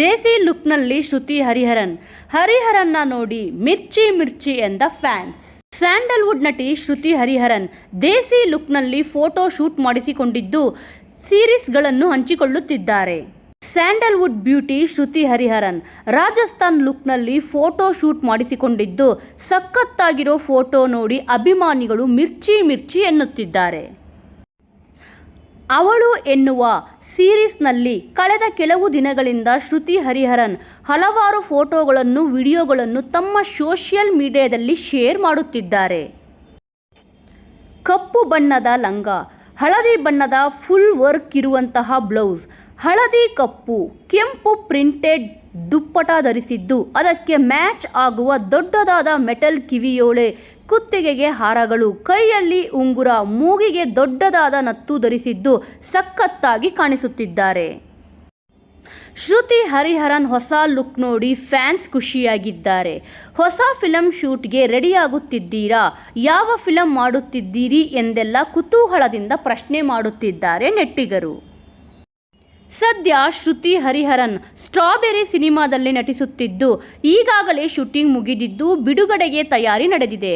ದೇಸಿ ಲುಕ್ನಲ್ಲಿ ಶ್ರುತಿ ಹರಿಹರನ್. ಹರಿಹರನ್ನ ನೋಡಿ ಮಿರ್ಚಿ ಮಿರ್ಚಿ ಎಂದ fans. Sandalwood ನಟಿ ಶ್ರುತಿ ಹರಿಹರನ್ ದೇಸಿ ಲುಕ್ನಲ್ಲಿ ಫೋಟೋ ಶೂಟ್ ಮಾಡಿಸಿಕೊಂಡಿದ್ದು ಸೀರೀಸ್ಗಳನ್ನು ಹಂಚಿಕೊಳ್ಳುತ್ತಿದ್ದಾರೆ. ಸ್ಯಾಂಡಲ್ವುಡ್ ಬ್ಯೂಟಿ ಶ್ರುತಿ ಹರಿಹರನ್ ರಾಜಸ್ಥಾನ್ ಲುಕ್ನಲ್ಲಿ ಫೋಟೋ ಶೂಟ್ ಮಾಡಿಸಿಕೊಂಡಿದ್ದು ಸಖತ್ತಾಗಿರೋ ಫೋಟೋ ನೋಡಿ ಅಭಿಮಾನಿಗಳು ಮಿರ್ಚಿ ಮಿರ್ಚಿ ಎನ್ನುತ್ತಿದ್ದಾರೆ. ಅವಳು ಎನ್ನುವ ಸೀರೀಸ್ನಲ್ಲಿ ಕಳೆದ ಕೆಲವು ದಿನಗಳಿಂದ ಶ್ರುತಿ ಹರಿಹರನ್ ಹಲವಾರು ಫೋಟೋಗಳನ್ನು, ವಿಡಿಯೋಗಳನ್ನು ತಮ್ಮ ಸೋಷಿಯಲ್ ಮೀಡಿಯಾದಲ್ಲಿ ಶೇರ್ ಮಾಡುತ್ತಿದ್ದಾರೆ. ಕಪ್ಪು ಬಣ್ಣದ ಲಂಗ, ಹಳದಿ ಬಣ್ಣದ ಫುಲ್ ವರ್ಕ್ ಇರುವಂತಹ ಬ್ಲೌಸ್ ಹಳದಿ ಕಪ್ಪು, ಕೆಂಪು ಪ್ರಿಂಟೆಡ್ ದುಪ್ಪಟ ಧರಿಸಿದ್ದು, ಅದಕ್ಕೆ ಮ್ಯಾಚ್ ಆಗುವ ದೊಡ್ಡದಾದ ಮೆಟಲ್ ಕಿವಿಯೋಳೆ, ಕುತ್ತಿಗೆಗೆ ಹಾರಗಳು, ಕೈಯಲ್ಲಿ ಉಂಗುರ, ಮೂಗಿಗೆ ದೊಡ್ಡದಾದ ನತ್ತು ಧರಿಸಿದ್ದು ಸಖತ್ತಾಗಿ ಕಾಣಿಸುತ್ತಿದ್ದಾರೆ. ಶ್ರುತಿ ಹರಿಹರನ್ ಹೊಸ ಲುಕ್ ನೋಡಿ ಫ್ಯಾನ್ಸ್ ಖುಷಿಯಾಗಿದ್ದಾರೆ. ಹೊಸ ಫಿಲಂ ಶೂಟ್ಗೆ ರೆಡಿಯಾಗುತ್ತಿದ್ದೀರಾ? ಯಾವ ಫಿಲಂ ಮಾಡುತ್ತಿದ್ದೀರಿ? ಎಂದೆಲ್ಲ ಕುತೂಹಲದಿಂದ ಪ್ರಶ್ನೆ ಮಾಡುತ್ತಿದ್ದಾರೆ ನೆಟ್ಟಿಗರು. ಸದ್ಯ ಶ್ರುತಿ ಹರಿಹರನ್ ಸ್ಟ್ರಾಬೆರಿ ಸಿನಿಮಾದಲ್ಲಿ ನಟಿಸುತ್ತಿದ್ದು ಈಗಾಗಲೇ ಶೂಟಿಂಗ್ ಮುಗಿದಿದ್ದು ಬಿಡುಗಡೆಗೆ ತಯಾರಿ ನಡೆದಿದೆ.